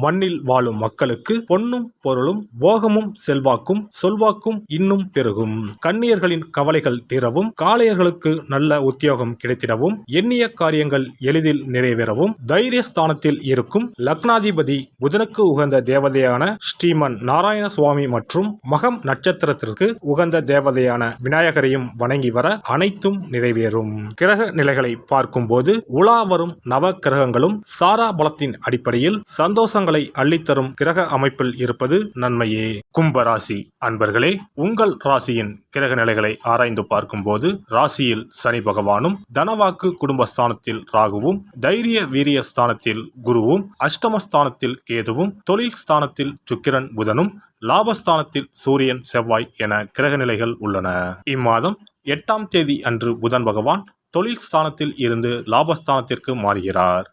மண்ணில் வாழும் மக்களுக்கு பொன்னும் பொருளும் போகமும் செல்வாக்கும் சொல்வாக்கும் இன்னும் பெருகும். கண்ணியர்களின் கவலைகள் தீரவும் காளையர்களுக்கு நல்ல உத்தியோகம் கிடைத்திடவும் எண்ணிய காரியங்கள் எளிதில் நிறைவேறவும் தைரியஸ்தானத்தில் இருக்கும் லக்னாதிபதி புதனுக்கு உகந்த தேவதையான ஸ்ரீமன் நாராயண சுவாமி மற்றும் மகம் நட்சத்திரத்திற்கு உகந்த தேவதையான விநாயகரையும் வணங்கி வர அனைத்தும் நிறைவேறும். கிரக நிலைகளை பார்க்கும்போது உலா வரும் நவ கிரகங்களும் சாரா பலத்தின் அடிப்படையில் சந்தோஷம் சந்தோஷங்களை அள்ளித்தரும் கிரக அமைப்பில் இருப்பது நன்மையே. கும்ப ராசி அன்பர்களே உங்கள் ராசியின் கிரக நிலைகளை ஆராய்ந்து பார்க்கும்போது ராசியில் சனி பகவானும் தனவாக்கு குடும்பஸ்தானத்தில் ராகுவும் தைரிய வீரிய ஸ்தானத்தில் குருவும் அஷ்டமஸ்தானத்தில் கேதுவும் தொழில் ஸ்தானத்தில் சுக்கிரன் புதனும் லாபஸ்தானத்தில் சூரியன் செவ்வாய் என கிரக நிலைகள் உள்ளன. இம்மாதம் எட்டாம் தேதி அன்று புதன் பகவான் தொழில் ஸ்தானத்தில் இருந்து லாபஸ்தானத்திற்கு மாறுகிறார்.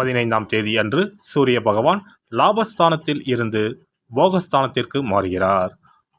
பதினைந்தாம் தேதி அன்று சூரிய பகவான் லாபஸ்தானத்தில் இருந்து போகஸ்தானத்திற்கு மாறுகிறார்.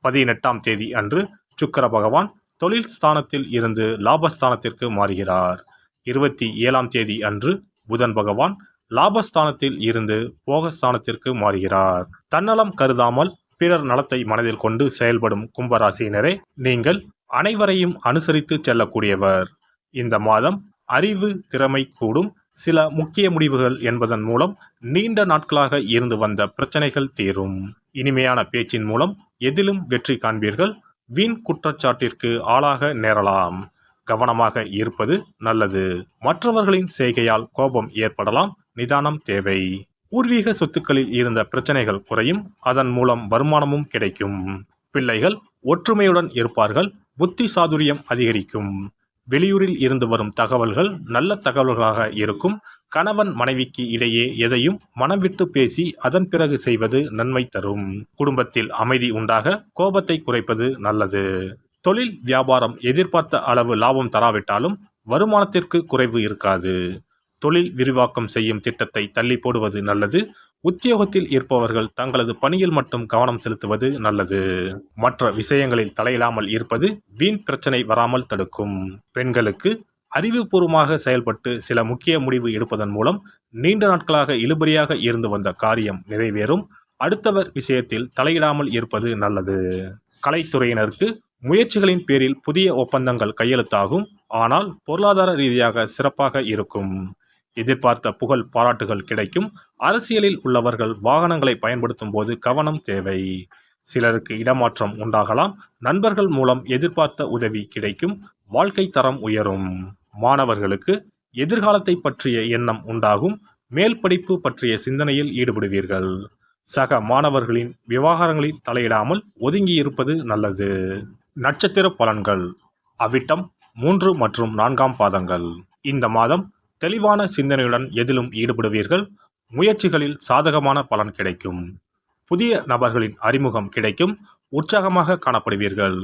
பதினெட்டாம் தேதி அன்று சுக்கர பகவான் தொழில் ஸ்தானத்தில் இருந்து லாபஸ்தானத்திற்கு மாறுகிறார். இருபத்தி ஏழாம் தேதி அன்று புதன் பகவான் லாபஸ்தானத்தில் இருந்து போகஸ்தானத்திற்கு மாறுகிறார். தன்னலம் கருதாமல் பிறர் நலத்தை மனதில் கொண்டு செயல்படும் கும்பராசியினரே நீங்கள் அனைவரையும் அனுசரித்து செல்லக்கூடியவர். இந்த மாதம் அறிவு திறமை கூடும். சில முக்கிய முடிவுகள் என்பதன் மூலம் நீண்ட நாட்களாக இருந்து வந்த பிரச்சனைகள் தீரும். இனிமையான பேச்சின் மூலம் எதிலும் வெற்றி காண்பீர்கள். வீண் குற்றச்சாட்டிற்கு ஆளாக நேரலாம். கவனமாக இருப்பது நல்லது. மற்றவர்களின் செய்கையால் கோபம் ஏற்படலாம். நிதானம் தேவை. பூர்வீக சொத்துக்களில் இருந்த பிரச்சனைகள் குறையும். அதன் மூலம் வருமானமும் கிடைக்கும். பிள்ளைகள் ஒற்றுமையுடன் இருப்பார்கள். புத்தி சாதுரியம் அதிகரிக்கும். வெளியூரில் இருந்து வரும் தகவல்கள் நல்ல தகவல்களாக இருக்கும். கணவன் மனைவிக்கு இடையே எதையும் மனம் விட்டு பேசி அதன் பிறகு செய்வது நன்மை தரும். குடும்பத்தில் அமைதி உண்டாக கோபத்தை குறைப்பது நல்லது. தொழில் வியாபாரம் எதிர்பார்த்த அளவு லாபம் தராவிட்டாலும் வருமானத்திற்கு குறைவு இருக்காது. தொழில் விரிவாக்கம் செய்யும் திட்டத்தை தள்ளி போடுவது நல்லது. உத்தியோகத்தில் இருப்பவர்கள் தங்களது பணியில் மட்டும் கவனம் செலுத்துவது நல்லது. மற்ற விஷயங்களில் தலையிடாமல் இருப்பது வீண் பிரச்சனை வராமல் தடுக்கும். பெண்களுக்கு அறிவுபூர்வமாக செயல்பட்டு சில முக்கிய முடிவு எடுப்பதன் மூலம் நீண்ட நாட்களாக இழுபறியாக இருந்து வந்த காரியம் நிறைவேறும். அடுத்தவர் விஷயத்தில் தலையிடாமல் இருப்பது நல்லது. கலைத்துறையினருக்கு முயற்சிகளின் பேரில் புதிய ஒப்பந்தங்கள் கையெழுத்தாகும். ஆனால் பொருளாதார ரீதியாக சிறப்பாக இருக்கும். எதிர்பார்த்த புகழ் பாராட்டுகள் கிடைக்கும். அரசியலில் உள்ளவர்கள் வாகனங்களை பயன்படுத்தும் போது கவனம் தேவை. சிலருக்கு இடமாற்றம் உண்டாகலாம். நண்பர்கள் மூலம் எதிர்பார்த்த உதவி கிடைக்கும். வாழ்க்கை தரம் உயரும். மாணவர்களுக்கு எதிர்காலத்தை பற்றிய எண்ணம் உண்டாகும். மேல் படிப்பு பற்றிய சிந்தனையில் ஈடுபடுவீர்கள். சக மாணவர்களின் விவகாரங்களில் தலையிடாமல் ஒதுங்கி இருப்பது நல்லது. நட்சத்திர பலன்கள். அவிட்டம் மூன்று மற்றும் நான்காம் பாதங்கள். இந்த மாதம் தெளிவான சிந்தனையுடன் எதிலும் ஈடுபடுவீர்கள். முயற்சிகளில் சாதகமான பலன் கிடைக்கும். புதிய நபர்களின் அறிமுகம் கிடைக்கும். உற்சாகமாக காணப்படுவீர்கள்.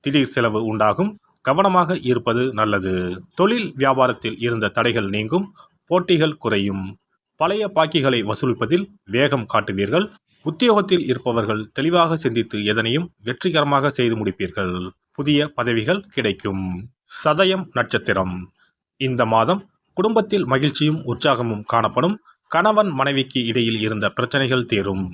திடீர் செலவு உண்டாகும். கவனமாக இருப்பது நல்லது. தொழில் வியாபாரத்தில் இருந்த தடைகள் நீங்கும். போட்டிகள் குறையும். பழைய பாக்கிகளை வசூலிப்பதில் வேகம் காட்டுவீர்கள். உத்தியோகத்தில் இருப்பவர்கள் தெளிவாக சிந்தித்து எதனையும் வெற்றிகரமாக செய்து முடிப்பீர்கள். புதிய பதவிகள் கிடைக்கும். சதயம் நட்சத்திரம். இந்த மாதம் குடும்பத்தில் மகிழ்ச்சியும் உற்சாகமும் காணப்படும். கணவன் மனைவிக்கு இடையில் இருந்த பிரச்சனைகள் தீரும்.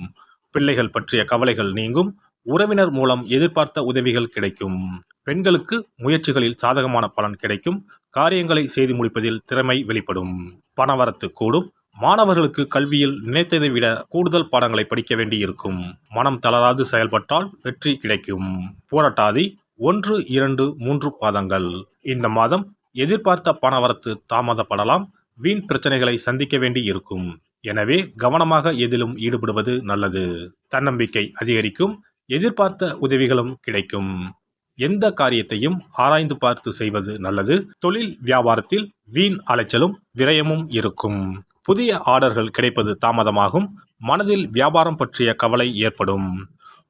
பிள்ளைகள் பற்றிய கவலைகள் நீங்கும். உறவினர் மூலம் எதிர்பார்த்த உதவிகள் கிடைக்கும். பெண்களுக்கு முயற்சிகளில் சாதகமான பலன் கிடைக்கும். காரியங்களை செய்து முடிப்பதில் திறமை வெளிப்படும். பணவரத்து கூடும். மாணவர்களுக்கு கல்வியில் நினைத்ததை விட கூடுதல் பாடங்களை படிக்க வேண்டியிருக்கும். மனம் தளராது செயல்பட்டால் வெற்றி கிடைக்கும். போராட்டாதி ஒன்று இரண்டு மூன்று பாதங்கள். இந்த மாதம் எதிர்பார்த்த பணவரத்து தாமதப்படலாம். வீண் பிரச்சனைகளை சந்திக்க வேண்டி இருக்கும். எனவே கவனமாக எதிலும் ஈடுபடுவது நல்லது. தன்னம்பிக்கை அதிகரிக்கும். எதிர்பார்த்த உதவிகளும் கிடைக்கும். எந்த காரியத்தையும் ஆராய்ந்து பார்த்து செய்வது நல்லது. தொழில் வியாபாரத்தில் வீண் அலைச்சலும் விரயமும் இருக்கும். புதிய ஆர்டர்கள் கிடைப்பது தாமதமாகும். மனதில் வியாபாரம் பற்றிய கவலை ஏற்படும்.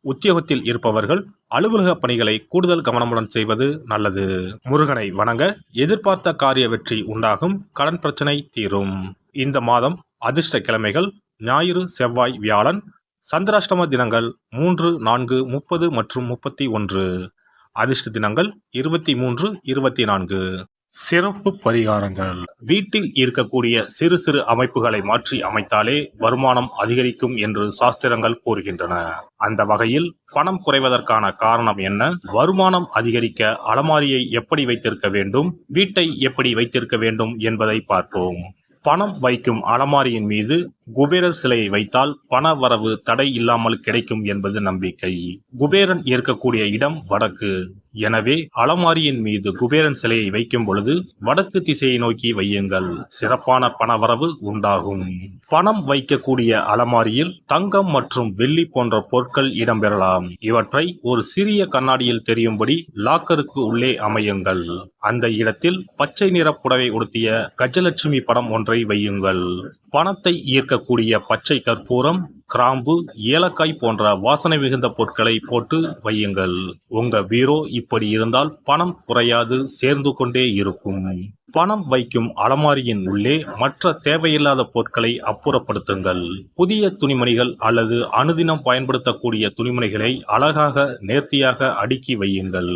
உத்தியோகத்தில் இருப்பவர்கள் அலுவலக பணிகளை கூடுதல் கவனமுடன் செய்வது நல்லது. முருகனை வணங்க எதிர்பார்த்த காரிய வெற்றி உண்டாகும். கடன் பிரச்சனை தீரும். இந்த மாதம் அதிர்ஷ்ட கிழமைகள். ஞாயிறு செவ்வாய் வியாழன் சந்திராஷ்டம தினங்கள் மூன்று நான்கு முப்பது மற்றும் முப்பத்தி ஒன்று. அதிர்ஷ்ட தினங்கள் இருபத்தி மூன்று இருபத்தி நான்கு. சிறப்பு பரிகாரங்கள். வீட்டில் இருக்கக்கூடிய சிறு சிறு அமைப்புகளை மாற்றி அமைத்தாலே வருமானம் அதிகரிக்கும் என்று சாஸ்திரங்கள் கூறுகின்றன. அந்த வகையில் பணம் குறைவதற்கான காரணம் என்ன? வருமானம் அதிகரிக்க அலமாரியை எப்படி வைத்திருக்க வேண்டும்? வீட்டை எப்படி வைத்திருக்க வேண்டும் என்பதை பார்ப்போம். பணம் வைக்கும் அலமாரியின் மீது குபேரர் சிலையை வைத்தால் பண வரவு தடை இல்லாமல் கிடைக்கும் என்பது நம்பிக்கை. குபேரன் இருக்கக்கூடிய இடம் வடக்கு. எனவே அலமாரியின் மீது குபேரன் சிலையை வைக்கும் பொழுது வடக்கு திசையை நோக்கி வையுங்கள். சிறப்பான பணவரவு உண்டாகும். பணம் வைக்கக்கூடிய அலமாரியில் தங்கம் மற்றும் வெள்ளி போன்ற பொருட்கள் இடம்பெறலாம். இவற்றை ஒரு சிறிய கண்ணாடியில் தெரியும்படி லாக்கருக்கு உள்ளே அமையுங்கள். அந்த இடத்தில் பச்சை நிற புடவை உடுத்திய கஜலட்சுமி படம் ஒன்றை வையுங்கள். பணத்தை ஈர்க்கக்கூடிய பச்சை கற்பூரம் கிராம்பு ஏலக்காய் போன்ற வாசனை மிகுந்த பொருட்களை போட்டு வையுங்கள். உங்க பீரோ இப்படி இருந்தால் பணம் குறையாது சேர்ந்து கொண்டே இருக்கும். பணம் வைக்கும் அலமாரியின் உள்ளே மற்ற தேவையில்லாத பொருட்களை அப்புறப்படுத்துங்கள். புதிய துணிமணிகள் அல்லது அனுதினம் பயன்படுத்தக்கூடிய துணிமணிகளை அழகாக நேர்த்தியாக அடுக்கி வையுங்கள்.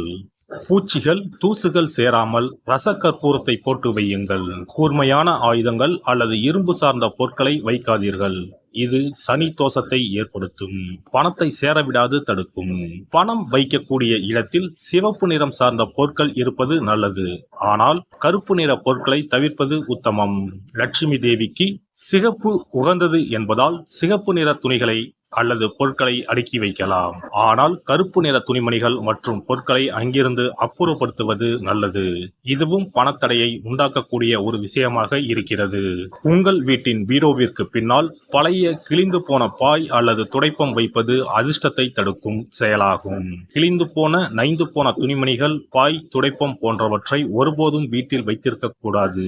பூச்சிகள் தூசுகள் சேராமல் ரசக்கற்பூரத்தை போட்டு வையுங்கள். கூர்மையான ஆயுதங்கள் அல்லது இரும்பு சார்ந்த பொருட்களை வைக்காதீர்கள். இது சனி தோஷத்தை ஏற்படுத்தும். பணத்தை சேரவிடாது தடுக்கும். பணம் வைக்கக்கூடிய இடத்தில் சிவப்பு நிறம் சார்ந்த பொருட்கள் இருப்பது நல்லது. ஆனால் கருப்பு நிற பொருட்களை தவிர்ப்பது உத்தமம். லட்சுமி தேவிக்கு சிகப்பு உகந்தது என்பதால் சிகப்பு நிற துணிகளை அல்லது பொருட்களை அடுக்கி வைக்கலாம். ஆனால் கருப்பு நிற துணிமணிகள் மற்றும் பொருட்களை அங்கிருந்து அப்புறப்படுத்துவது நல்லது. இதுவும் பணத்தடையை உண்டாக்கக்கூடிய ஒரு விஷயமாக இருக்கிறது. உங்கள் வீட்டின் பீரோவிற்கு பின்னால் பழைய கிழிந்து போன பாய் அல்லது துடைப்பம் வைப்பது அதிர்ஷ்டத்தை தடுக்கும் செயலாகும். கிழிந்து போன நைந்து போன துணிமணிகள் பாய் துடைப்பம் போன்றவற்றை ஒருபோதும் வீட்டில் வைத்திருக்க கூடாது.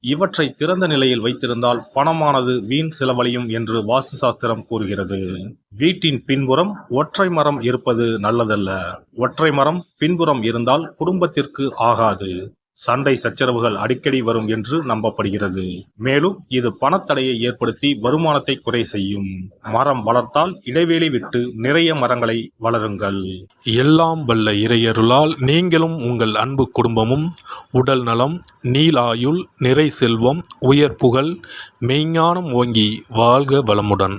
இவற்றை திறந்த நிலையில் வைத்திருந்தால் பணமானது வீண் செலவழியும் என்று வாஸ்து சாஸ்திரம் கூறுகிறது. வீட்டின் பின்புறம் ஒற்றை மரம் இருப்பது நல்லதல்ல. ஒற்றை மரம் பின்புறம் இருந்தால் குடும்பத்திற்கு ஆகாது. சண்டை சச்சரவுகள் அடிக்கடி வரும் என்று நம்பப்படுகிறது. மேலும் இது பணத்தடையை ஏற்படுத்தி வருமானத்தை குறை செய்யும். மரம் வளர்த்தால் இடைவெளி விட்டு நிறைய மரங்களை வளருங்கள். எல்லாம் வல்ல இறையருளால் நீங்களும் உங்கள் அன்பு குடும்பமும் உடல் நலம் நீலாயுள் நிறை செல்வம் உயர் புகழ் மெய்ஞானம் ஓங்கி வாழ்க வளமுடன்.